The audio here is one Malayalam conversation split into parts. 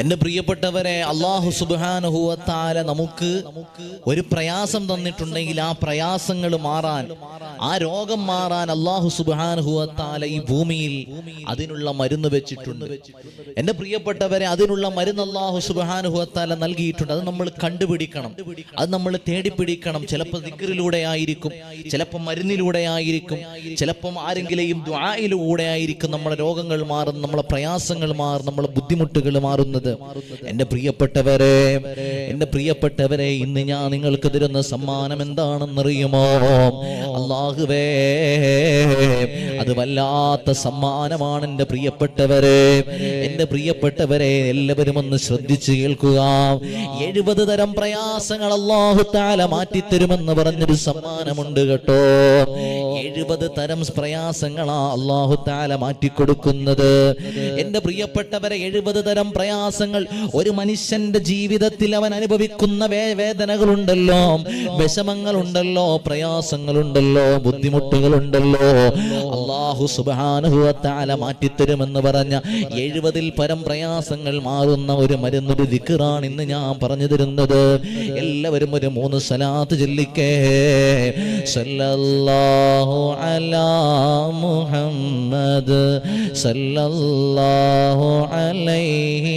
എന്റെ പ്രിയപ്പെട്ടവരെ അള്ളാഹു സുബാനുഹുവത്താല നമുക്ക് ഒരു പ്രയാസം തന്നിട്ടുണ്ടെങ്കിൽ ആ പ്രയാസങ്ങൾ മാറാൻ ആ രോഗം മാറാൻ അള്ളാഹു സുബാനുഹുവത്താല ഈ ഭൂമിയിൽ അതിനുള്ള മരുന്ന് വെച്ചിട്ടുണ്ട്. എന്റെ പ്രിയപ്പെട്ടവരെ അതിനുള്ള മരുന്ന് അള്ളാഹു സുബാനുഹുവത്താല നൽകിയിട്ടുണ്ട്. അത് നമ്മൾ കണ്ടുപിടിക്കണം. അത് നമ്മൾ തേടിപ്പിടിക്കണം. ചിലപ്പോൾ ദിക്കറിലൂടെ ആയിരിക്കും ചിലപ്പോൾ മരുന്നിലൂടെ ആയിരിക്കും ചിലപ്പം ആരെങ്കിലെയും ദ്വായിലൂടെ ആയിരിക്കും. നമ്മുടെ രോഗങ്ങൾ മാറും നമ്മളെ പ്രയാസങ്ങൾ മാറും നമ്മളെ ബുദ്ധിമുട്ടുകൾ മാറുന്നത്. എന്റെ പ്രിയപ്പെട്ടവരെ എന്റെ പ്രിയപ്പെട്ടവരെ ഇന്ന് ഞാൻ നിങ്ങൾക്ക് തരുന്ന സമ്മാനം എന്താണെന്നറിയുമോ? അള്ളാഹുവേ അത് വല്ലാത്ത സമ്മാനമാണ് എന്റെ പ്രിയപ്പെട്ടവരെ. എന്റെ പ്രിയപ്പെട്ടവരെ എല്ലാവരും ഒന്ന് ശ്രദ്ധിച്ചു കേൾക്കുക. എഴുപത് തരം പ്രയാസങ്ങൾ അള്ളാഹു താല മാറ്റിത്തരുമെന്ന് പറഞ്ഞൊരു സമ്മാനമുണ്ട് കേട്ടോ. എഴുപത് തരം പ്രയാസങ്ങളാ അള്ളാഹു താല മാറ്റിക്കൊടുക്കുന്നത്. എന്റെ പ്രിയപ്പെട്ടവരെ എഴുപത് തരം പ്രയാസങ്ങൾ. ഒരു മനുഷ്യന്റെ ജീവിതത്തിൽ അവൻ അനുഭവിക്കുന്ന വേദനകളുണ്ടല്ലോ വിഷമങ്ങളുണ്ടല്ലോ പ്രയാസങ്ങളുണ്ടല്ലോ ബുദ്ധിമുട്ടുകളുണ്ടല്ലോ. അള്ളാഹു സുബാനുഹുവത്താല മാറ്റിത്തരുമെന്ന് പറഞ്ഞ എഴുപതിൽ പരം പ്രയാസങ്ങൾ മാറുന്ന ഒരു മരുന്നൊരു ദിക്കറാണ് ഇന്ന് ഞാൻ പറഞ്ഞു തരുന്നത്. എല്ലാവരും ഒരു മൂന്ന് സലാത്ത് ചൊല്ലിക്കേ. സല്ലല്ലാഹു അലാ മുഹമ്മദ് സല്ലല്ലാഹു അലൈഹി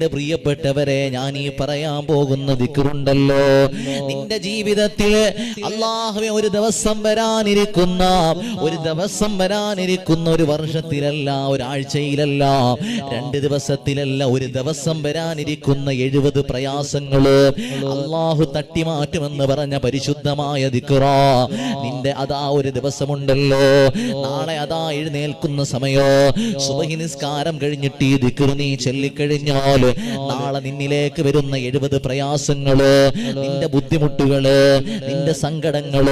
എന്റെ പ്രിയപ്പെട്ടവരെ ഞാൻ ഈ പറയാൻ പോകുന്ന ദിക്കറുണ്ടല്ലോ നിന്റെ ജീവിതത്തിൽ അള്ളാഹുവെ ഒരു ദിവസം വരാനിരിക്കുന്ന ഒരു ദിവസം വരാനിരിക്കുന്ന ഒരു വർഷത്തിലല്ല ഒരാഴ്ചയിലല്ല രണ്ട് ദിവസത്തിലല്ല ഒരു ദിവസം വരാനിരിക്കുന്ന എഴുപത് പ്രയാസങ്ങൾ അള്ളാഹു തട്ടിമാറ്റുമെന്ന് പറഞ്ഞ പരിശുദ്ധമായ ദിക്കുറ നിന്റെ അതാ ഒരു ദിവസമുണ്ടല്ലോ. നാളെ അതാ എഴുന്നേൽക്കുന്ന സമയോ. സുബഹി നിസ്കാരം കഴിഞ്ഞിട്ട് ഈ ദിക്ർ നീ ചൊല്ലിക്കഴിഞ്ഞാൽ നാളെ നിന്നിലേക്ക് വരുന്ന എഴുപത് പ്രയാസങ്ങൾ നിന്റെ ബുദ്ധിമുട്ടുകൾ നിന്റെ സങ്കടങ്ങൾ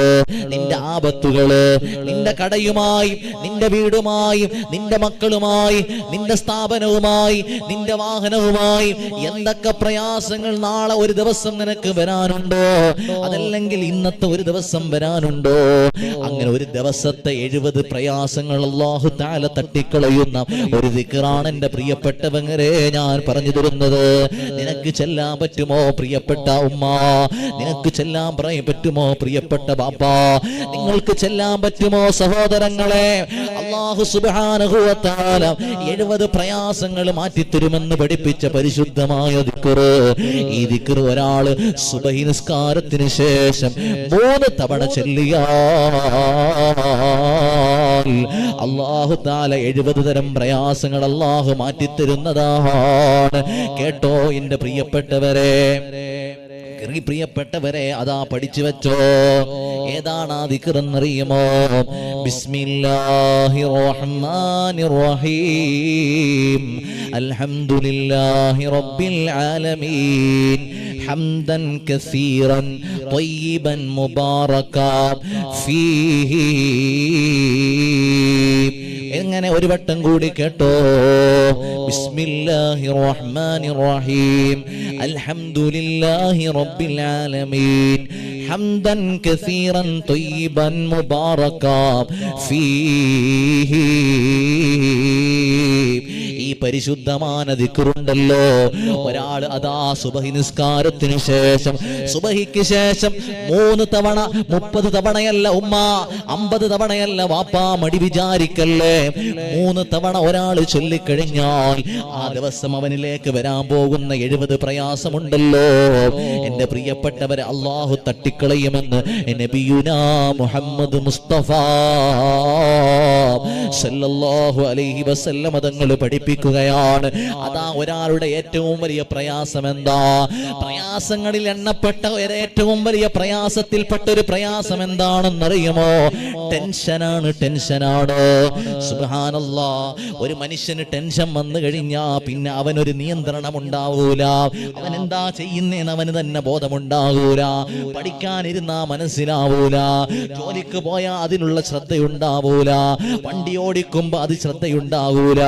നിന്റെ ആപത്തുകൾ നിന്റെ കടയുമായി നിന്റെ വീടുമായി നിന്റെ മക്കളുമായി നിന്റെ സ്ഥാപനവുമായി നിന്റെ വാഹനവുമായി എന്തൊക്കെ പ്രയാസങ്ങൾ നാളെ ഒരു ദിവസം നിനക്ക് വരാനുണ്ടോ? അതല്ലെങ്കിൽ ഇന്നത്തെ ഒരു ദിവസം വരാനുണ്ടോ? അങ്ങനെ ഒരു ദിവസത്തെ എഴുപത് പ്രയാസങ്ങൾ അള്ളാഹു താല തട്ടിക്കളയുന്ന ഒരു ദിക്കറാണ് എന്റെ പ്രിയപ്പെട്ടവങ്ങരെ ഞാൻ പറഞ്ഞു തരുന്നത് നിനക്ക് ചെല്ലാൻ പറ്റുമോ പ്രിയപ്പെട്ട ഉമ്മ? നിനക്ക് ചെല്ലാൻ പറയാൻ പറ്റുമോ പ്രിയപ്പെട്ട ബാപ്പ? നിങ്ങൾക്ക് ചെല്ലാൻ പറ്റുമോ സഹോദരങ്ങളെ? അള്ളാഹു സുബാനുഭവത്താല എഴുപത് പ്രയാസങ്ങൾ മാറ്റിത്തരുമെന്ന് പഠിപ്പിച്ച പരിശുദ്ധമായ ദിക്കറ് ഈ ദിക്കറ് ഒരാൾ സുബഹി നിസ്കാരത്തിന് ശേഷം മൂന്ന് തവണ ചെല്ലിയ അള്ളാഹു താല എഴുപത് തരം പ്രയാസങ്ങൾ അള്ളാഹു മാറ്റിത്തരുന്നതാണ്. കേട്ടോ എന്റെ പ്രിയപ്പെട്ടവരെ. പ്രിയപ്പെട്ടവരെ അതാ പഠിച്ചു വെച്ചോ ഏതാണ് ആ ദിക്കറെന്നറിയുമോ ബിസ്മില്ലാഹി റഹ്മാനി റഹീം അൽഹംദുലില്ലാഹി റബ്ബിൽ ആലമീൻ حمدا كثيرا طيبا مباركا فيه എങ്ങനെ ഒരു വട്ടം കൂടി കേട്ടോ بسم الله الرحمن الرحيم. الحمد لله رب العالمين. حمدا كثيرا طيبا مباركا. فيه പരിശുദ്ധமான ദിക്കുറുണ്ടല്ലോ ഒരാൾ അതാ സുബഹി നിസ്കാരത്തിന് ശേഷം സുബഹിക്ക് ശേഷം മൂന്ന് തവണ മുപ്പത് തവണയല്ല ഉമ്മ അമ്പത് തവണയല്ല വാപ്പാ മടി വിചാരിക്കല്ലേ? മൂന്ന് തവണ ഒരാൾ ചൊല്ലിക്കഴിഞ്ഞാൽ ആ ദിവസം അവനിലേക്ക് വരാൻ പോകുന്ന എഴുപത് പ്രയാസമുണ്ടല്ലോ. എന്റെ പ്രിയപ്പെട്ടവരെ അള്ളാഹു തട്ടിക്കളയുമെന്ന് നബിയുനാ മുഹമ്മദ് മുസ്തഫ. സല്ലല്ലാഹു അലൈഹി വസല്ലം തങ്ങൾ പഠിപ്പിക്കുകയാണ് അതാ ഒരാളുടെ ഏറ്റവും വലിയ പ്രയാസം എന്താ? പ്രയാസങ്ങളിൽ എണ്ണപ്പെട്ട ഏറ്റവും വലിയ പ്രയാസത്തിൽപ്പെട്ട ഒരു പ്രയാസം എന്താണെന്നറിയുമോ? ടെൻഷനാണ് ടെൻഷനാണ്. സുഹാനല്ല ഒരു മനുഷ്യന് ടെൻഷൻ വന്നു കഴിഞ്ഞാ പിന്നെ അവനൊരു നിയന്ത്രണം ഉണ്ടാവൂല അവൻ എന്താ ചെയ്യുന്നേന്ന് അവന് തന്നെ ബോധമുണ്ടാവൂല. പഠിക്കാനിരുന്നാ മനസ്സിലാവൂല. ജോലിക്ക് പോയാ അതിനുള്ള ശ്രദ്ധയുണ്ടാവൂല. വണ്ടി ഓടിക്കുമ്പോ അത് ശ്രദ്ധയുണ്ടാവൂല.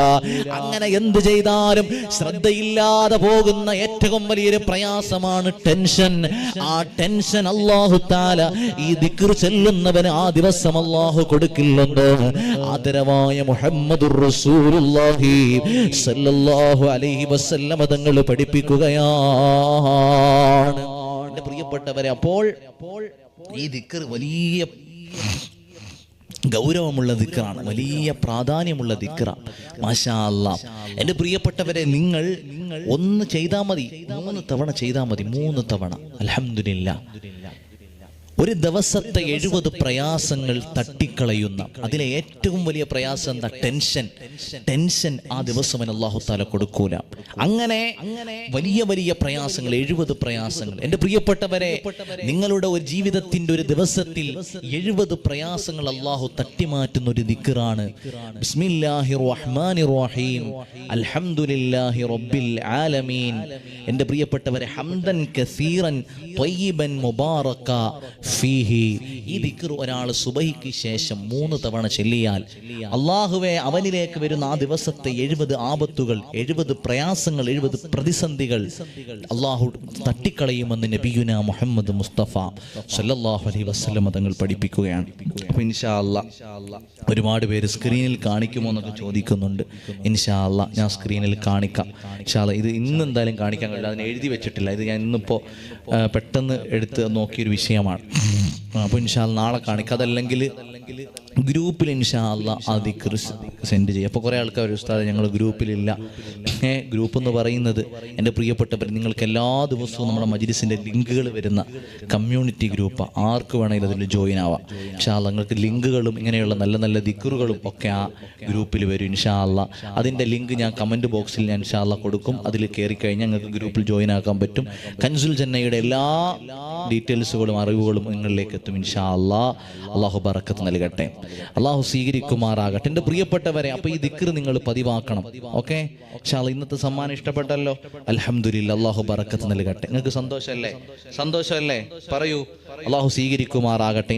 അങ്ങനെ എന്ത് ചെയ്താലും ശ്രദ്ധയില്ലാതെ പോകുന്ന ഏറ്റവും വലിയൊരു പ്രയാസമാണ് ടെൻഷൻ. ആ ടെൻഷൻ അള്ളാഹു താല ഈ ദിക്ർ ചെല്ലുന്നവന് ആ ദിവസം അള്ളാഹു കൊടുക്കില്ലെന്ന് ആദരവായ മുഹമ്മദുർ റസൂലുള്ളാഹി സല്ലല്ലാഹു അലൈഹി വസല്ലമ തങ്ങൾ പഠിപ്പിക്കുകയാണ്. എന്റെ പ്രിയപ്പെട്ടവരെ അപ്പോൾ ഈ ദിക്കർ വലിയ ഗൗരവമുള്ള ദിക്റാണ് വലിയ പ്രാധാന്യമുള്ള ദിക്റ. മാഷാ അല്ലാ എന്റെ പ്രിയപ്പെട്ടവരെ നിങ്ങൾ ഒന്ന് ചെയ്താൽ മതി മൂന്ന് തവണ ചെയ്താൽ മതി മൂന്ന് തവണ. അൽഹംദുലില്ലാ. ഒരു ദിവസത്തെ എഴുപത് പ്രയാസങ്ങൾ തട്ടിക്കളയുന്ന അതിലെ ഏറ്റവും വലിയ പ്രയാസം എന്താ? ടെൻഷൻ. ടെൻഷൻ ആ ദിവസം അള്ളാഹു താല കൊടുക്കൂല. അങ്ങനെ വലിയ വലിയ പ്രയാസങ്ങൾ എഴുപത് പ്രയാസങ്ങൾ. എന്റെ പ്രിയപ്പെട്ടവരെ നിങ്ങളുടെ ഒരു ജീവിതത്തിന്റെ ഒരു ദിവസത്തിൽ എഴുപത് പ്രയാസങ്ങൾ അള്ളാഹു തട്ടിമാറ്റുന്ന ഒരു ദിക്കറാണ് എന്റെ പ്രിയപ്പെട്ടവരെ ഹംദൻ കസീറൻ فيه ഈ ദിക്കർ ഒരാൾ സുബഹിക്ക് ശേഷം മൂന്ന് തവണ ചെല്ലിയാൽ അള്ളാഹുവെ അവനിലേക്ക് വരുന്ന ആ ദിവസത്തെ എഴുപത് ആപത്തുകൾ എഴുപത് പ്രയാസങ്ങൾ എഴുപത് പ്രതിസന്ധികൾ അള്ളാഹു തട്ടിക്കളയുമെന്ന് നബിയുന മുഹമ്മദ് മുസ്തഫ സല്ലാഹു അലൈഹി വസല്ലം തങ്ങൾ പഠിപ്പിക്കുകയാണ്. അപ്പോൾ ഇൻഷാ ഒരുപാട് പേര് സ്ക്രീനിൽ കാണിക്കുമോ എന്നൊക്കെ ചോദിക്കുന്നുണ്ട്. ഇൻഷാ അല്ല ഞാൻ സ്ക്രീനിൽ കാണിക്കാം. ഇൻഷാ അല്ലാ ഇത് ഇന്ന് എന്തായാലും കാണിക്കാൻ കഴിയില്ല. അതിന് എഴുതി വെച്ചിട്ടില്ല. ഇത് ഞാൻ ഇന്നിപ്പോൾ പെട്ടെന്ന് എടുത്ത് നോക്കിയൊരു വിഷയമാണ്. അപ്പോൾ ഇൻഷാ അല്ലാ നാളെ കാണിക്കുക അതല്ലെങ്കിൽ ഗ്രൂപ്പിൽ ഇൻഷാ അല്ല ദിക്ർ സെൻഡ് ചെയ്യും. അപ്പോൾ കുറേ ആൾക്കാർ ഉസ്താദ് ഞങ്ങൾ ഗ്രൂപ്പിലില്ല. ഏ ഗ്രൂപ്പ് എന്ന് പറയുന്നത് എന്റെ പ്രിയപ്പെട്ടവർ നിങ്ങൾക്ക് എല്ലാ ദിവസവും നമ്മുടെ മജിലിസിന്റെ ലിങ്കുകൾ വരുന്ന കമ്മ്യൂണിറ്റി ഗ്രൂപ്പ്. ആർക്ക് വേണമെങ്കിലും അതിൽ ജോയിൻ ആവാം. ഇൻഷാ അല്ല നിങ്ങൾക്ക് ലിങ്കുകളും ഇങ്ങനെയുള്ള നല്ല നല്ല ദിക്കറുകളും ഒക്കെ ആ ഗ്രൂപ്പിൽ വരും ഇൻഷാ അല്ല അതിന്റെ ലിങ്ക് ഞാൻ കമന്റ് ബോക്സിൽ ഞാൻ ഇൻഷാ അല്ല കൊടുക്കും. അതിൽ കയറി കഴിഞ്ഞാൽ നിങ്ങൾക്ക് ഗ്രൂപ്പിൽ ജോയിൻ ആക്കാൻ പറ്റും. കൻസുൽ ജന്നയുടെ എല്ലാ ഡീറ്റെയിൽസുകളും അറിവുകളും നിങ്ങളിലേക്ക് എത്തും ഇൻഷാ അല്ലാ അള്ളാഹു ബറക്കത്ത് നൽകട്ടെ. അള്ളാഹു സ്വീകരിക്കുമാറാകട്ടെ. എന്റെ പ്രിയപ്പെട്ടവരെ അപ്പോൾ ഈ ദിക്ർ നിങ്ങൾ പതിവാക്കണം ഓക്കെ? ഷാൾ ഇന്നത്തെ സമ്മാനം ഇഷ്ടപ്പെട്ടല്ലോ? അലഹമുല്ല അള്ളാഹു ബറക്കത്ത് നൽകട്ടെ. നിങ്ങൾക്ക് സന്തോഷമല്ലേ? സന്തോഷമല്ലേ? പറയൂ. അള്ളാഹു സ്വീകരിക്കുമാറാകട്ടെ.